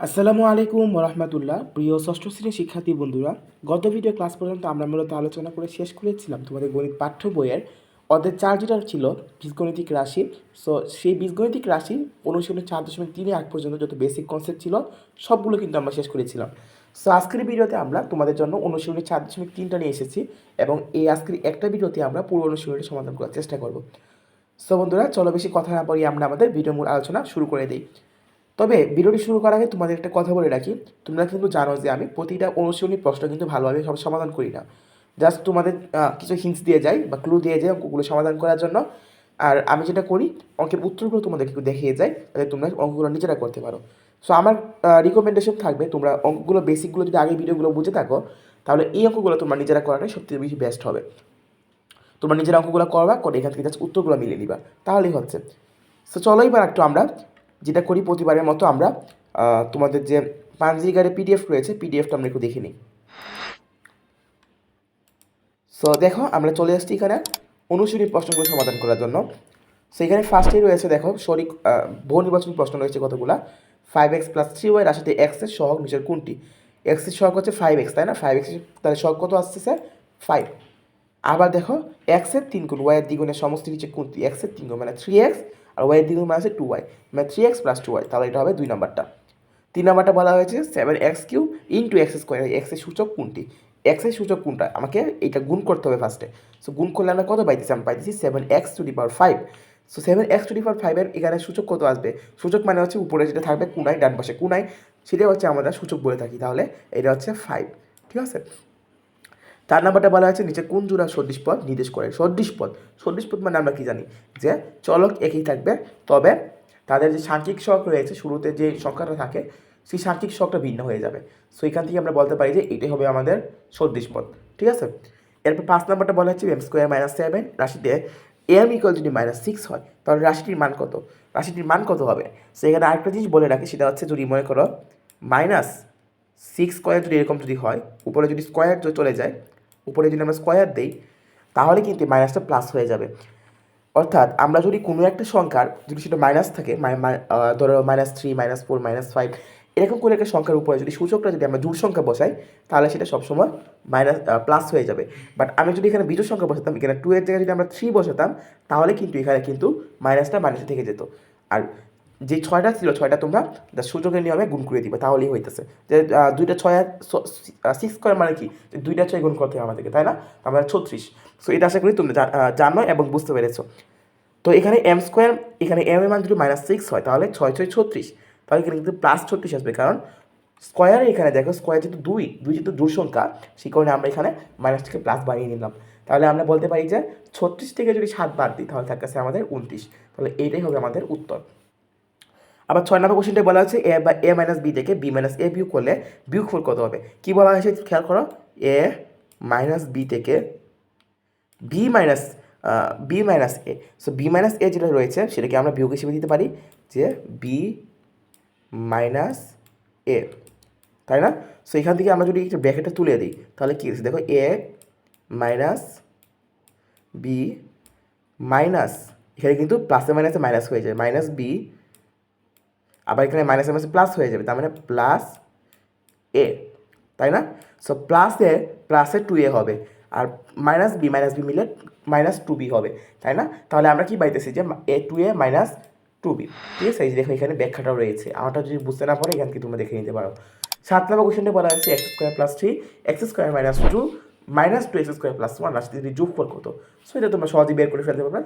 আসসালামু আলাইকুম রহমতুল্লাহ প্রিয় ষষ্ঠ শ্রেণির শিক্ষার্থী বন্ধুরা, গত ভিডিও ক্লাস পর্যন্ত আমরা মূলত আলোচনা করে শেষ করেছিলাম তোমাদের গণিত পাঠ্য বইয়ের। অধ্যায় চার যেটা ছিল বীজগণিতিক রাশি। সো সেই বীজগণিতিক রাশি অনুশীলনের চার দশমিক তিনে আগ পর্যন্ত যত বেসিক কনসেপ্ট ছিল, সবগুলো কিন্তু আমরা শেষ করেছিলাম। সো আজকের ভিডিওতে আমরা তোমাদের জন্য অনুশীলনের চার দশমিক তিনটা নিয়ে এসেছি এবং এই আজকের একটা ভিডিওতে আমরা পুরো অনুশীলনের সমাধান করার চেষ্টা করব। সো বন্ধুরা, চলো বেশি কথা না বলি আমরা আমাদের ভিডিও মূল আলোচনা শুরু করে দিই। তবে ভিডিওটি শুরু করার আগে তোমাদের একটা কথা বলে রাখি। তোমরা কিন্তু জানো যে আমি প্রতিটা অনুশীলনী প্রশ্ন কিন্তু ভালোভাবে সব সমাধান করি না। জাস্ট তোমাদের কিছু হিন্টস দিয়ে যাই বা ক্লু দিয়ে যাই অঙ্কগুলো সমাধান করার জন্য। আর আমি যেটা করি, অঙ্কের উত্তরগুলো তোমাদেরকে একটু দেখিয়ে যাই, তাহলে তোমরা অঙ্কগুলো নিজেরা করতে পারো। সো আমার রিকমেন্ডেশন থাকবে, তোমরা অঙ্কগুলো বেসিকগুলো যদি আগে ভিডিওগুলো বুঝে থাকো, তাহলে এই অঙ্কগুলো তোমরা নিজেরা করাটাই সবথেকে বেশি বেস্ট হবে। তোমরা নিজের অঙ্কগুলো করবা, করে এখান থেকে জাস্ট উত্তরগুলো মিলিয়ে নিবা। তাহলেই হচ্ছে। সো চলো এবার একটু আমরা যেটা করি প্রতিবারের মতো আমরা তোমাদের যে পাঞ্জিগারে পিডিএফ রয়েছে পিডিএফটা আমরা একটু দেখে নিই। সো দেখো, আমরা চলে আসছি এখানে অনুশীলনী প্রশ্নগুলো সমাধান করার জন্য। সো এখানে ফার্স্টেই রয়েছে, দেখো শরিক বহু নির্বাচনী প্রশ্ন রয়েছে কতগুলা? Five X plus three Y রাশিতে এক্সের সহগ নিচের কোনটি? এক্সের সহগ হচ্ছে ফাইভ এক্স তাই না? ফাইভ এক্স তাহলে সহগ কত আসতেছে? ফাইভ আবার দেখো এক্সের তিন গুণ ওয়াইয়ের দ্বিগুণের সমষ্টি নিচে কোনটি এক্সের তিন গুণ মানে থ্রি এক্স আর ওয়াইয়ের দ্বিগুণ মানে হচ্ছে টু ওয়াই মানে three X plus two Y তাহলে এটা হবে দুই নাম্বারটা। তিন নাম্বারটা বলা হয়েছে seven X Q into X square এক্সের সূচক কোনটি? এক্সের সূচক কোনটা? আমাকে এটা গুণ করতে হবে ফার্স্টে সো গুণ করলে আমরা কত পাইতেছি? আমি পাইতেছি seven X to the power five so seven X to the power ফাইভের এখানে সূচক কত আসবে? সূচক মানে হচ্ছে উপরে যেটা থাকবে কুনাই ডান পাশে কুনাই সেটা হচ্ছে আমরা সূচক বলে থাকি। তাহলে এটা হচ্ছে ফাইভ ঠিক আছে? চার নাম্বারটা বলা হয়েছে নিচে কোন জোড়া সদৃশ পদ নির্দেশ করে। সদৃশ পদ সদৃশ পদ মানে আমরা কি জানি? যে চলক একই থাকবে, তবে তাদের যে সাংখ্যিক শখ রয়েছে, শুরুতে যে সংখ্যাটা থাকে, সেই সাংখ্যিক শখটা ভিন্ন হয়ে যাবে। সো এখান থেকে আমরা বলতে পারি যে এটাই হবে আমাদের সদৃশ পদ, ঠিক আছে? এরপর পাঁচ নাম্বারটা বলা হচ্ছে এম স্কোয়ার মাইনাস সেভেন রাশিতে এম ইকুয়াল যদি মাইনাস সিক্স হয়। তাহলে রাশিটির মান কত? রাশিটির মান কত হবে? সেখানে আরেকটা জিনিস বলে রাখি, সেটা হচ্ছে যদি মনে করো মাইনাস সিক্স স্কোয়ার যদি এরকম যদি হয়, উপরে যদি স্কোয়ার চলে যায় উপরে যদি আমরা স্কোয়ার দিই, তাহলে কিন্তু মাইনাসটা প্লাস হয়ে যাবে। অর্থাৎ আমরা যদি কোনো একটা সংখ্যার যদি সেটা মাইনাস থাকে ধরো minus three minus four minus five এরকম করে একটা সংখ্যার উপরে যদি সূচকটা যদি আমরা জোড় সংখ্যা বসাই, তাহলে সেটা সবসময় মাইনাস প্লাস হয়ে যাবে। বাট আমি যদি এখানে বিজোড় সংখ্যা বসাতাম, এখানে টু এর জায়গায় যদি আমরা থ্রি বসাতাম, তাহলে কিন্তু এখানে কিন্তু মাইনাসটা মাইনাসে থেকে যেত। আর যে ছয়টা ছিল, ছয়টা তোমরা সূচকের নিয়মে গুণ করে দিবে, তাহলেই হইতেছে। যে দুইটা ছয় সিক্স করে মানে কি? দুইটা ছয় গুণ করতে হবে আমাদেরকে, তাই না? আমরা ছত্রিশ। সো এটা আশা করি তোমরা জানো এবং বুঝতে পেরেছ। তো এখানে এম স্কোয়ার এখানে এম এর মান যদি মাইনাস সিক্স হয়, তাহলে ছয় ছয়, ছত্রিশ। তাহলে এখানে কিন্তু প্লাস ছত্রিশ আসবে, কারণ স্কোয়ারে এখানে দেখো স্কোয়ার যেহেতু দুই দুই যেহেতু জোর সংখ্যা, সেই কারণে আমরা এখানে মাইনাস থেকে প্লাস বাড়িয়ে নিলাম। তাহলে আমরা বলতে পারি যে, ছত্রিশ থেকে যদি সাত বাদ দিই, তাহলে থাকতেছে আমাদের উনত্রিশ তাহলে এইটাই হবে আমাদের উত্তর। আবার ছয় নম্বর কোশ্চেনটা বলা হচ্ছে এ বা এ মাইনাস বি থেকে বি মাইনাস এ বিয়োগ করলে বিয়োগফল কত হবে? কি বলা হয়েছে খেয়াল করো, এ মাইনাস বি থেকে B minus B minus A so B minus A যেটা রয়েছে, সেটাকে আমরা বিয়োগ হিসেবে দিতে পারি যে বি মাইনাস এ তাই না? সো এখান থেকে আমরা যদি একটু ব্র্যাকেটটা তুলে দিই, তাহলে কী দেখো এ মাইনাস বি মাইনাস এখানে কিন্তু প্লাসে মাইনাসে মাইনাস হয়ে যায়। মাইনাস বি আবার এখানে মাইনাসে মাইনাসে প্লাস হয়ে যাবে, তার মানে প্লাস এ তাই না? সো প্লাস এ প্লাসে টু এ হবে, আর মাইনাস বি মাইনাস বি মিলে মাইনাস টু বি হবে, তাই না? তাহলে আমরা কি পাইতেছি যে A two A minus two B ঠিক আছে? এই যে দেখো, এখানে ব্যাখ্যাটাও রয়েছে, আমারটা যদি বুঝতে না পারো, এখান থেকে তোমরা দেখে নিতে পারো। সাত নম্বর কোশ্চেনটা বলা হচ্ছে X square plus three X square minus two minus two X square plus one রাশিতে যদি যোগফল কত? সো এটা তোমরা সহজেই বের করে ফেলতে পারবে,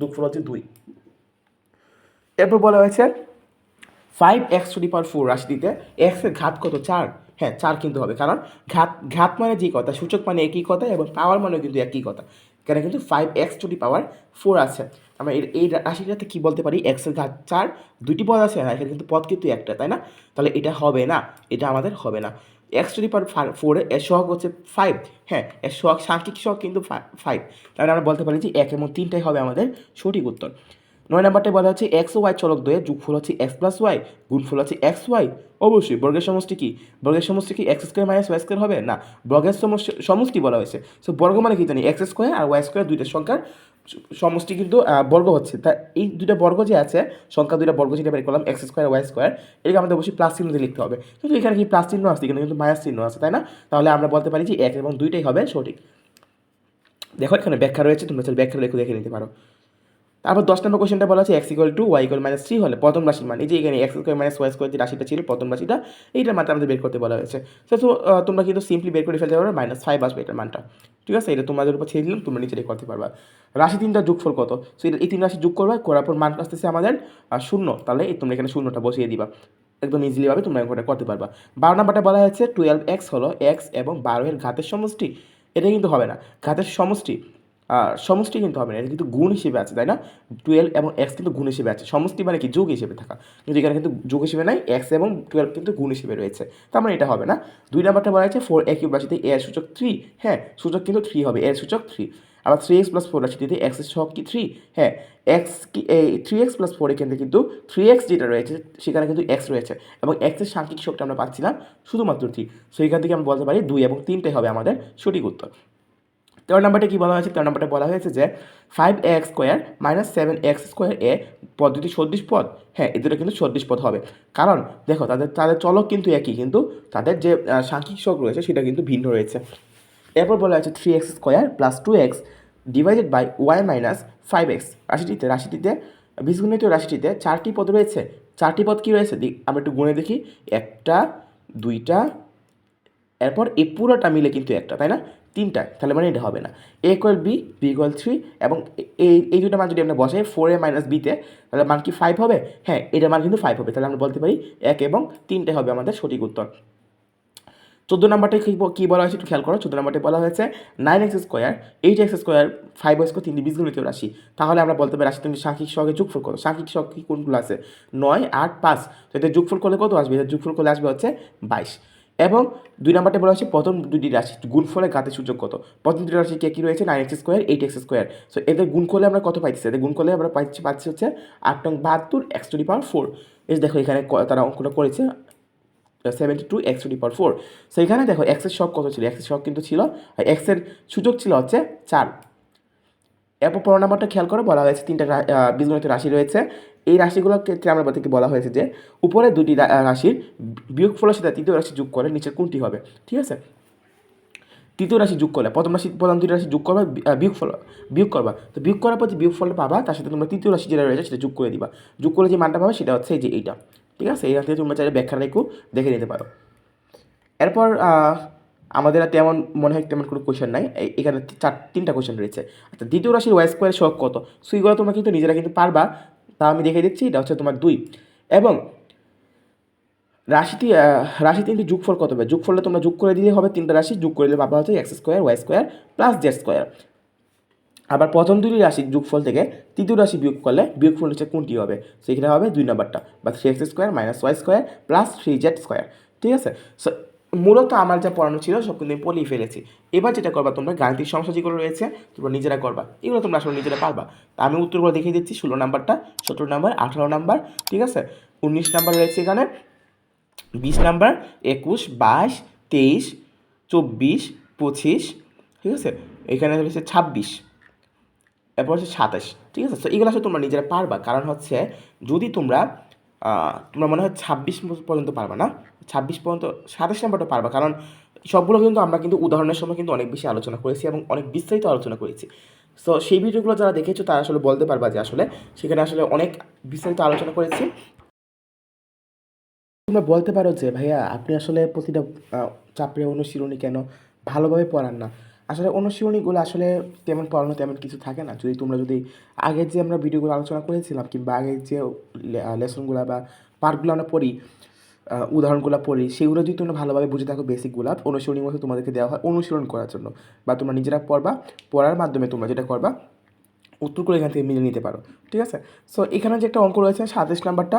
যোগফল হচ্ছে দুই। এরপর বলা হয়েছে five X to power four রাশিটিতে এক্সের ঘাত কত? চার। হ্যাঁ চার কিন্তু হবে। কারণ ঘাত ঘাত মানে যে কথা, সূচক মানে একই কথা এবং পাওয়ার মানে কিন্তু একই কথা। কেন? কিন্তু five X to power four আছে। আমরা এর, এই রাশিটাতে কী বলতে পারি? এক্সের ঘাত চার, দুইটি পদ আছে না? এখানে কিন্তু পদ কিন্তু একটা, তাই না? তাহলে এটা হবে না। এটা আমাদের হবে না। এক্স টু দি পাওয়ার ফোরে এর সহগ হচ্ছে ফাইভ হ্যাঁ এর সহগ, সাংখ্যিক সহগ কিন্তু ফাইভ তাহলে আমরা বলতে পারি যে এক এবং তিনটাই হবে আমাদের সঠিক উত্তর। নয় নাম্বারটায় বলা হচ্ছে এক্স ওয়াই চলক দয়ে যোগফল হচ্ছে এক্স প্লাস ওয়াই গুণফল হচ্ছে এক্স ওয়াই অবশ্যই, বর্গের সমষ্টি কি? বর্গের সমষ্টি কি X square minus Y square হবে? না, বর্গের সমষ্টি সমষ্টি বলা হয়েছে। সো বর্গ মানে কি জানি? এক্স স্কোয়ার আর ওয়াই স্কোয়ার দুইটা সংখ্যার সমষ্টি কিন্তু বর্গ হচ্ছে। তা এই দুইটা বর্গ যে আছে, সংখ্যা দুইটা বর্গ যেটা বের করলাম এক্স স্কোয়ার ওয়াই স্কোয়ার এটাকে আমাদের অবশ্যই প্লাস চিহ্ন দিয়ে লিখতে হবে। কিন্তু এখানে কি প্লাস চিহ্ন এখানে কিন্তু মাইনাস চিহ্ন আছে, তাই না? তাহলে আমরা বলতে পারি যে এক এবং দুইটাই হবে সঠিক। দেখো, এখানে ব্যাখ্যা রয়েছে, তোমরা ব্যাখ্যা লেখে দেখে নিতে পারো। তারপর দশ নম্বর কোশ্চেনটা বলা আছে X equal two Y equal minus three হলে প্রথম রাশির মান। এই যে এখানে X square minus Y square যে রাশিটা ছিল প্রথম রাশিটা, এইটার মাত্রা আমাদের বের করতে বলা হয়েছে। তো তোমরা কিন্তু সিম্পলি বের করে ফেলতে পারবে মাইনাস ফাইভ আসবে এটার মানটা। ঠিক আছে? এটা তোমাদের উপর ছেড়ে দিলাম, তোমরা নিচেটাই করতে পারবা। রাশি তিনটা যোগফল কত? সো এই তিন রাশি যোগ করবা, করার পর মান আসতেছে আমাদের শূন্য। তাহলে তোমরা এখানে শূন্যটা বসিয়ে দিবা। একদম ইজিলিভাবে তোমরা এটা করতে পারবা। বারো নাম্বারটা বলা হয়েছে টুয়েলভ এক্স হলো এক্স এবং বারো এর ঘাতের সমষ্টি। এটা কিন্তু হবে না। ঘাতের সমষ্টি সমষ্টি কিন্তু হবে না এটা কিন্তু গুণ হিসেবে আছে, তাই না? টুয়েলভ এবং এক্স কিন্তু গুণ হিসেবে আছে, সমষ্টি মানে কি? যোগ হিসেবে থাকা। কিন্তু এখানে কিন্তু যোগ হিসেবে নাই এক্স এবং টুয়েলভ কিন্তু গুণ হিসেবে রয়েছে। তার মানে এটা হবে না। দুই নাম্বারটা বলা হয়েছে ফোর এ কিউব রাশিতে এর সূচক থ্রি হ্যাঁ সূচক কিন্তু থ্রি হবে এর সূচক থ্রি আবার থ্রি এক্স প্লাস ফোর রাশিটিতে এক্সের সহগ কি থ্রি হ্যাঁ এক্স কি এই থ্রি এক্স প্লাস ফোর এখানে কিন্তু থ্রি এক্স যেটা রয়েছে, সেখানে কিন্তু এক্স রয়েছে এবং এক্সের সাংখ্যিক শোকটা আমরা পাচ্ছিলাম শুধুমাত্র থ্রি সো এখান থেকে আমরা বলতে পারি দুই এবং তিনটাই হবে আমাদের সঠিক উত্তর। তেরো নাম্বারটা কী বলা হয়েছে? তেরো নাম্বারটা বলা হয়েছে যে five x square minus seven x square এ পদ পদ্ধতি সদৃশ পদ হ্যাঁ এ দুটো কিন্তু সদৃশ পদ হবে। কারণ দেখো, তাদের তাদের চলক কিন্তু একই, কিন্তু তাদের যে সাংখ্যিক শোক রয়েছে সেটা কিন্তু ভিন্ন রয়েছে। এরপর বলা হয়েছে three x square plus two x divided by y minus five x রাশিটিতে রাশিটিতে, বীজগণিত রাশিটিতে চারটি পদ রয়েছে। চারটি পদ কী রয়েছে? আমরা একটু গুণে দেখি। একটা, দুইটা, এরপর এই পুরোটা মিলে কিন্তু একটা, তাই না? তিনটা, তাহলে মানে এটা হবে না। A equal B B equal three এবং এই এই দুটো মান যদি আমরা বসাই ফোর এ মাইনাস বিতে তাহলে মান কি ফাইভ হবে? হ্যাঁ এটা মান কিন্তু ফাইভ হবে, তাহলে আমরা বলতে পারি এক এবং তিনটে হবে আমাদের সঠিক উত্তর। চোদ্দ নাম্বারটা কী কী বলা হয়েছে একটু খেয়াল করো, চোদ্দ নম্বরটা বলা হয়েছে nine x square eight x square five x তিনটি বীজগণিত রাশি। তাহলে আমরা বলতে পারি রাশি তুমি সাংখ্যিক সহগে যোগফল করো সাংখ্যিক সহগ কি কোনগুলো আছে? নয়, আট, পাঁচ। তো এটা যোগফল করলে কত আসবে? এটা যোগফল করলে আসবে হচ্ছে বাইশ। এবং দুই নাম্বারটা বলা হয়েছে প্রথম দুটি রাশি, গুণফলের ঘাতের সূচক কত? প্রথম দুটি রাশি কে, কী রয়েছে? Nine x square eight x square so এদের গুণ করলে আমরা কত পাইছি এদের গুণ করলে আমরা পাইছি পাচ্ছি হচ্ছে আট নং বাহাত্তর x to the power four এই দেখো এখানে তারা অঙ্কটা করেছে seventy two x to the power four so এখানে দেখো এক্সের শখ কত ছিল? এক্সের শখ কিন্তু ছিল এক্সের সূচক ছিল হচ্ছে চার। এরপর পনেরো নাম্বারটা খেয়াল করে, বলা হয়েছে তিনটা বীজগণিত রাশি রয়েছে। এই রাশিগুলোর ক্ষেত্রে আমরা বলতে বলা হয়েছে যে, উপরে দুটি রাশির বিয়োগফলের সাথে তৃতীয় রাশি যোগ করে নিচের কোনটি হবে? ঠিক আছে? তৃতীয় রাশি যোগ করলে, প্রথম রাশি প্রথম দুটি রাশি যোগ করবা বিয়োগ ফল বিয়োগ করবা। তো বিয়োগ করার পর যে বিয়োগ ফলটা পাবা, তার সাথে তোমরা তৃতীয় রাশি যেটা রয়েছে, সেটা যোগ করে দিবা। যোগ করে যে মানটা পাবে, সেটা হচ্ছে এই যে এইটা। ঠিক আছে? এই থেকে তোমরা চাইলে ব্যাখ্যাটা একটু দেখে নিতে পারো। এরপর আমাদের তেমন মনে হয় তেমন কোনো কোয়েশ্চেন নাই। এখানে চার, তিনটা কোয়েশ্চেন রয়েছে। আচ্ছা দ্বিতীয় রাশির ওয়াই স্কোয়ারের সহগ কত? সুইগুলো তোমরা কিন্তু নিজেরা কিন্তু পারবা। তা আমি দেখে দিচ্ছি, এটা হচ্ছে তোমার দুই। এবং রাশিটি রাশি তিনটি যোগফল কত হবে? যোগফলটা তোমরা যোগ করে দিলে হবে তিনটা রাশি, যোগ করে দিলে পাবা হচ্ছে x square y square plus z square আবার প্রথম দুটি রাশির যোগফল থেকে তৃতীয় রাশি বিয়োগ করলে বিয়োগফল হচ্ছে কোনটি হবে? সেখানে হবে দুই নম্বরটা। বা three x square minus y square plus three z square ঠিক আছে? সো মূলত আমার যা পড়ানো ছিল সব কিন্তু আমি পড়িয়ে ফেলেছি। এবার যেটা করবা, তোমরা গাণিতিক সমস্যা যেগুলো রয়েছে, তোমরা নিজেরা করবা। এগুলো তোমরা আসলে নিজেরা পারবা। তা আমি উত্তরগুলো দেখিয়ে দিচ্ছি, ষোলো নাম্বারটা, সতেরো নাম্বার, আঠারো নাম্বার, ঠিক আছে? উনিশ নাম্বার রয়েছে এখানে। বিশ নাম্বার, একুশ, বাইশ, তেইশ, চব্বিশ, পঁচিশ, ঠিক আছে? এখানে রয়েছে ছাব্বিশ। এরপর হচ্ছে সাতাশ, ঠিক আছে? তো এগুলো আসলে তোমরা নিজেরা পারবা। কারণ হচ্ছে, যদি তোমরা তোমরা মনে হয় ছাব্বিশ পর্যন্ত পারবা না? ছাব্বিশ পর্যন্ত সাতাশ নাম্বারটা পারবা, কারণ সবগুলো কিন্তু আমরা কিন্তু উদাহরণের সময় কিন্তু অনেক বেশি আলোচনা করেছি এবং অনেক বিস্তারিত আলোচনা করেছি। সো সেই ভিডিওগুলো যারা দেখেছ, তারা আসলে বলতে পারবা যে আসলে সেখানে আসলে অনেক বিস্তারিত আলোচনা করেছি। তোমরা বলতে পারো যে, ভাইয়া, আপনি আসলে প্রতিটা চাপড়ে অনুশীলনী কেন ভালোভাবে পড়ান না? আসলে অনুশীলনীগুলো আসলে তেমন পড়ানো তেমন কিছু থাকে না। যদি তোমরা যদি আগের যে আমরা ভিডিওগুলো আলোচনা করেছিলাম কিংবা আগের যে লেসনগুলো বা পার্টগুলো আমরা পড়ি উদাহরণগুলো পড়ি, সেগুলো যদি তোমরা ভালোভাবে বুঝে থাকো বেসিকগুলো অনুশীলনী মধ্যে তোমাদেরকে দেওয়া হয় অনুশীলন করার জন্য বা তোমরা নিজেরা পড়বা, পড়ার মাধ্যমে তোমরা যেটা করবা, উত্তর করে এখান থেকে মিলে নিতে পারো। ঠিক আছে? সো এখানে যে একটা অঙ্ক রয়েছে সাতাশ নাম্বারটা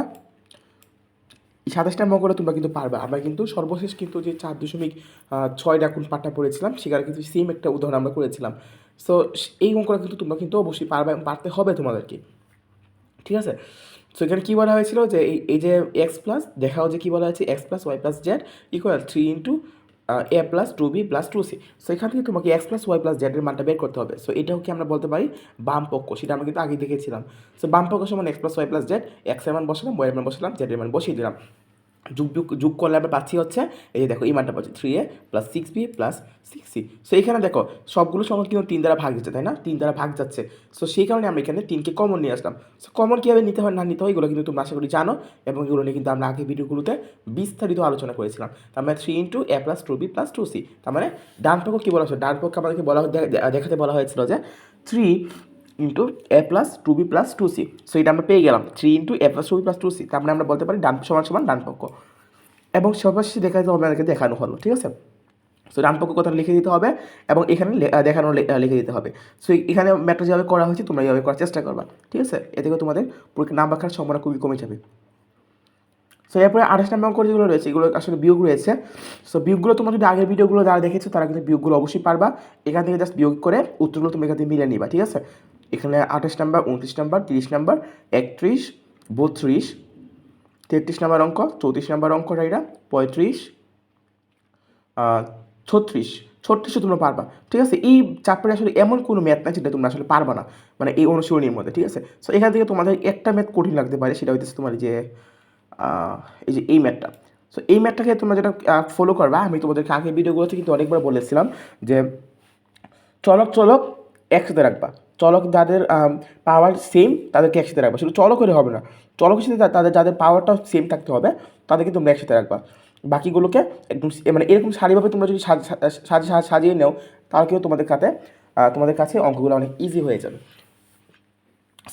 সাতাশটা অঙ্ক তোমরা কিন্তু পারবে। আমরা কিন্তু সর্বশেষ কিন্তু যে চার দশমিক ছয় ডাকুন পাঠটা পড়েছিলাম, সেখানে কিন্তু সেম একটা উদাহরণ আমরা করেছিলাম। সো এই অঙ্কটা কিন্তু তোমরা কিন্তু অবশ্যই পারবে পারতে হবে তোমাদেরকে। ঠিক আছে? সো এখানে কী বলা হয়েছিল যে এই এই যে এক্স প্লাস দেখাও যে কী বলা হয়েছে X plus Y plus Z equal three into A plus two B plus two C so এখান থেকে তোমাকে এক্স প্লাস ওয়াই প্লাস জেডের মানটা বের করতে হবে। সো এটাও কি আমরা বলতে পারি? বাম পক্ষ, সেটা আমরা কিন্তু আগে দেখেছিলাম। সো বাম পক্ষ সমান x plus y plus z এক্সের মান বসালাম ওয়াই এর মান বসালাম জেডের মান বসিয়ে দিলাম। যোগ যোগ যোগ করলে আমরা পাচ্ছি হচ্ছে, এই যে দেখো, এই মানটা পাচ্ছি three A plus six B plus six C so এখানে দেখো, সবগুলো সংখ্যা কিন্তু তিন দ্বারা ভাগ যাচ্ছে তাই না? তিন দ্বারা ভাগ যাচ্ছে। সো সেই কারণে আমরা এখানে তিনকে কমন নিয়ে আসলাম। সো কমন কীভাবে নিতে হয়, না নিতে হয়, এগুলো কিন্তু তোমরা আশা করি জানো এবং এগুলো নিয়ে কিন্তু আমরা আগে ভিডিওগুলোতে বিস্তারিত আলোচনা করেছিলাম। তার মানে three into A plus two B plus two C তার মানে ডান পক্ষ কী বলা হচ্ছে ডান পক্ষে আমাদেরকে বলা দেখাতে বলা হয়েছিল যে three into A plus two B plus two C so এটা আমরা পেয়ে গেলাম। Three into A plus two B plus two C তার মানে আমরা বলতে পারি ডান সমান সমান ডান পক্ষ। এবং সর্বশেষে দেখা যাবে আমাদেরকে দেখানো হলো, ঠিক আছে? সো ডান পক্ষ কথা লিখে দিতে হবে এবং এখানে দেখানো লিখে দিতে হবে। সো এখানে ম্যাটটা যেভাবে করা হয়েছে, তোমরা এইভাবে করার চেষ্টা করবা, ঠিক আছে? এতে করে তোমাদের নাম্বার খাওয়ার সম্ভাবনা খুবই কমে যাবে। সো এরপরে আঠাশ নাম্বার অঙ্ক যেগুলো রয়েছে, এগুলো আসলে বিয়োগ রয়েছে। সো বিয়োগগুলো তোমরা যদি আগের ভিডিওগুলো যারা দেখেছ, তারা কিন্তু বিয়োগগুলো অবশ্যই পারবা। এখান থেকে জাস্ট বিয়োগ করে উত্তরগুলো তুমি এখান থেকে মিলে নিবা, ঠিক আছে? এখানে আঠাশ নাম্বার, উনত্রিশ নাম্বার, তিরিশ নাম্বার, একত্রিশ, বত্রিশ, তেত্রিশ নাম্বার অঙ্ক, চৌত্রিশ নাম্বার অঙ্কটা এটা পঁয়ত্রিশ ছত্রিশ। ছত্রিশে তোমরা পারবা, ঠিক আছে? এই চাপটা আসলে এমন কোনো ম্যাথ না যেটা তোমরা আসলে পারবা না মানে এই অনুশীলনীর মধ্যে, ঠিক আছে? সো এখান থেকে তোমাদের একটা ম্যাথ কঠিন লাগতে পারে, সেটা হইতেছে তোমার যে এই যে এই ম্যাথটা সো এই ম্যাথটাকে তোমরা যেটা ফলো করবা, আমি তোমাদেরকে আগে ভিডিওগুলোতে কিন্তু অনেকবার বলেছিলাম যে চলক চলক একসাথে রাখবা। চলক যাদের পাওয়ার সেম তাদেরকে একসাথে রাখবা। শুধু চলক করে হবে না। চলকের সাথে তাদের, যাদের পাওয়ারটাও সেম থাকতে হবে, তাদেরকে তোমরা একসাথে রাখবা। বাকিগুলোকে একদম মানে এরকম সারিভাবে তোমরা যদি সাজ- সাজ- সাজ- সাজ- সাজিয়ে নেও, তাহলে কিন্তু তোমাদের কাছে তোমাদের কাছে অঙ্কগুলো অনেক ইজি হয়ে যাবে।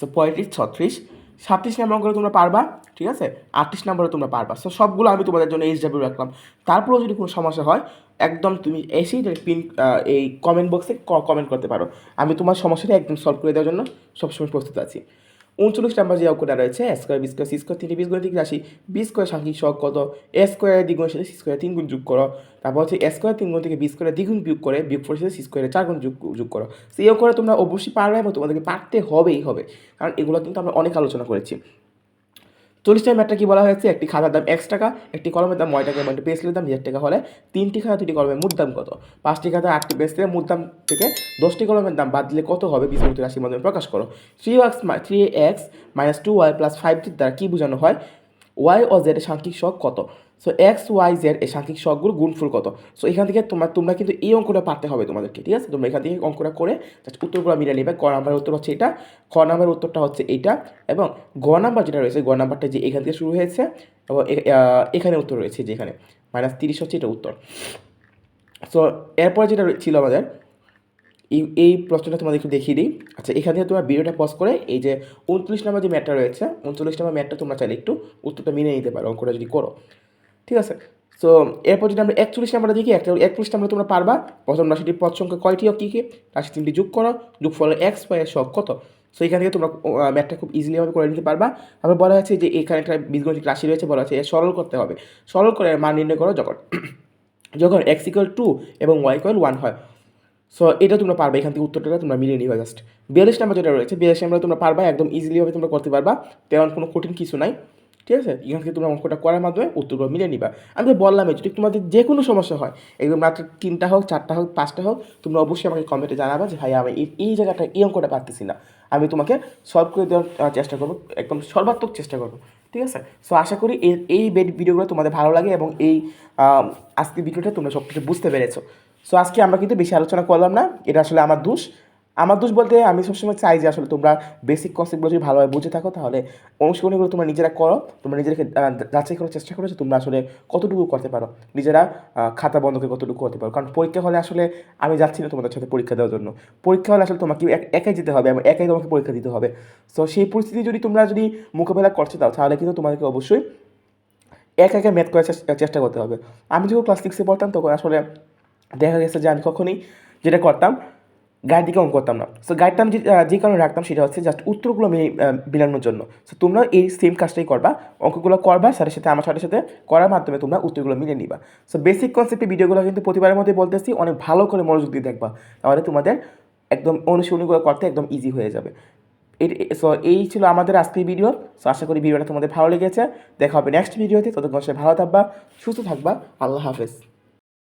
সো পঁয়ত্রিশ, ছত্রিশ, সাতত্রিশ নাম্বার অঙ্কগুলো তোমরা পারবা, ঠিক আছে? আটত্রিশ নাম্বারে তোমরা পারবা। সো সবগুলো আমি তোমাদের জন্য এইচ ডাব্লিউ রাখলাম। তারপরেও যদি কোনো সমস্যা হয় একদম তুমি এসেই পিন এই কমেন্ট বক্সে কমেন্ট করতে পারো। আমি তোমার সমস্যাটা একদম সলভ করে দেওয়ার জন্য সবসময় প্রস্তুত আছি। উনচল্লিশ নাম্বার যে অঙ্কটা রয়েছে A square B square C square তিনটি বি স্কোয়ার দিকে রাশি বি স্কোয়ার সাংখ্যিক সহগ কত? এ স্কোয়ারের দ্বিগুণ সাথে সি স্কোয়ার তিন গুণ যোগ করো। তারপর হচ্ছে এ স্কোয়ার তিন গুণ থেকে বি স্কোয়ারের দ্বিগুণ বিয়োগ করে, বিয়োগ ফোর সাথে সি স্কোয়ারের চার গুণ যোগ যোগ করো। সেই অঙ্কটা তোমরা অবশ্যই পারবে এবং তোমাদেরকে পারতে হবেই হবে। কারণ এগুলো কিন্তু আমরা অনেক আলোচনা করেছি। চল্লিশ টাকা ম্যাটটা কি বলা হয়েছে? একটি খাতার দাম একশো টাকা, একটি কলমের দাম নয় টাকা, এবং একটি পেন্সিলের দাম হাজার টাকা হলে তিনটি খাতা, দুটি কলমের মোট দাম কত? পাঁচটি খাতা, আটটি পেন্সিলের মোট দাম থেকে দশটি কলমের দাম বাদ দিলে কত হবে? বিস্তারিত রাশির মাধ্যমে প্রকাশ করো। Three x three x minus two y plus five দ্বারা কী বোঝানো হয়? ওয়াই ও জেড এর সাংখ্যিক শখ কত? সো এক্স ওয়াই জেড এর সাংখ্যিক শখগুলো গুণফুল কত? সো এখান থেকে তোমরা তোমরা কিন্তু এই অঙ্কটা পারতে হবে তোমাদেরকে, ঠিক আছে? তোমরা এখান থেকে অঙ্কটা করে জাস্ট উত্তরগুলো মিলে নেবে। ক নাম্বারের উত্তর হচ্ছে এটা, খ নাম্বারের উত্তরটা হচ্ছে এইটা এবং গ নাম্বার যেটা রয়েছে, গ নাম্বারটা যে এখান থেকে শুরু হয়েছে এবং এখানে উত্তর রয়েছে যেখানে। মাইনাস তিরিশ হচ্ছে এটা উত্তর। সো এরপরে যেটা ছিল আমাদের এই এই প্রশ্নটা তোমাদের একটু দেখিয়ে দিই। আচ্ছা এখান তোমরা ভিডিওটা পজ করে এই যে উনত্রিশ নাম্বার যে ম্যাটটা রয়েছে, উনচল্লিশ নাম্বার ম্যাটটা তোমরা চাইলে একটু উত্তরটা মেনে নিতে পারো, অঙ্কটা যদি করো। ঠিক আছে? সো এরপর যদি আমরা একচল্লিশ নাম্বারটা দেখি একটা একচল্লিশ নাম্বার তোমরা পারবা। প্রথম রাশিটির পদ সংখ্যা কয়টি ও কী কী? রাশি তিনটি যোগ করো যোগ ফলে এক্সের সব কত? সো এখান থেকে তোমরা ম্যাথটা খুব ইজিলিভাবে করে নিতে পারবা। তারপর বলা হয়েছে যে এখানে একটা বীজগণিত রাশি রয়েছে, বলা এর সরল করতে হবে। সরল করে মান নির্ণয় করো যখন যখন এক্স ইকুয়াল টু এবং ওয়াই ইকুয়াল ওয়ান হয়। সো এটা তোমরা পারবে, এখান থেকে উত্তরটা তোমরা মিলিয়ে নিবা জাস্ট বিয়াল্লিশ নাম্বার যেটা রয়েছে, বিয়াল্লিশ নাম্বার তোমরা পারবা, একদম ইজিলিভাবে তোমরা করতে পারবা, তেমন কোনো কঠিন কিছু নাই, ঠিক আছে? এখান থেকে তোমরা অঙ্কটা করার মাধ্যমে উত্তরগুলো মিলিয়ে নিবা। আমি তো বললামই, যদি তোমাদের যে কোনো সমস্যা হয়, একদম মাত্র তিনটা হোক, চারটা হোক, পাঁচটা হোক, তোমরা অবশ্যই আমাকে কমেন্টে জানাবা যে ভাই আমি এই জায়গাটা এই অঙ্কটা পারতেছি না। আমি তোমাকে সলভ করে দেওয়ার চেষ্টা করব, একদম সর্বাত্মক চেষ্টা করব। ঠিক আছে? সো আশা করি এই ভিডিওগুলো তোমাদের ভালো লাগে এবং এই আজকের ভিডিওটা তোমরা সব কিছু বুঝতে পেরেছ। সো আজকে আমরা কিন্তু বেশি আলোচনা করলাম না। এটা আসলে আমার দোষ। আমার দোষ বলতে আমি সবসময় চাই যে আসলে তোমরা বেসিক কনসেপ্টগুলো যদি ভালোভাবে বুঝে থাকো, তাহলে অনুশীলনীগুলো তোমরা নিজেরা করো। তোমরা নিজেদেরকে যাচাই করার চেষ্টা করো যে তোমরা আসলে কতটুকু করতে পারো। নিজেরা খাতা বন্ধ করে কতটুকু করতে পারো। কারণ পরীক্ষা হলে আসলে আমি যাচ্ছি না তোমাদের সাথে পরীক্ষা দেওয়ার জন্য। পরীক্ষা হলে আসলে তোমাকে এক- একাই যেতে হবে এবং একাই তোমাকে পরীক্ষা দিতে হবে। সো সেই পরিস্থিতি যদি তোমরা যদি মোকাবেলা করতে দাও তাহলে কিন্তু তোমাদেরকে অবশ্যই একা একা ম্যাথ করার চেষ্টা করতে হবে। আমি যখন ক্লাস সিক্সে পড়তাম, তখন আসলে দেখা গেছে যে আমি কখনই যেটা করতাম গায়ের দিকে অঙ্ক করতাম না। সো গাইডটা আমি যে- কারণে রাখতাম সেটা হচ্ছে জাস্ট উত্তরগুলো আমি মিলানোর জন্য। সো তোমরা এই সেম কাজটাই করবা, অঙ্কগুলো করবা সাথে সাথে, আমার সাথে সাথে করার মাধ্যমে তোমরা উত্তরগুলো মিলিয়ে নিবা। সো বেসিক কনসেপ্টের ভিডিওগুলো কিন্তু প্রতিবারের মধ্যে বলতেছি, অনেক ভালো করে মনোযোগ দিয়ে দেখবা। তাহলে তোমাদের একদম অনুশীলনীগুলো করতে একদম ইজি হয়ে যাবে। সো এই ছিল আমাদের আজকের ভিডিও সো আশা করি ভিডিওটা তোমাদের ভালো লেগেছে। দেখা হবে নেক্সট ভিডিওতে ততক্ষণ সে ভালো থাকবা, সুস্থ থাকবা। আল্লাহ হাফেজ।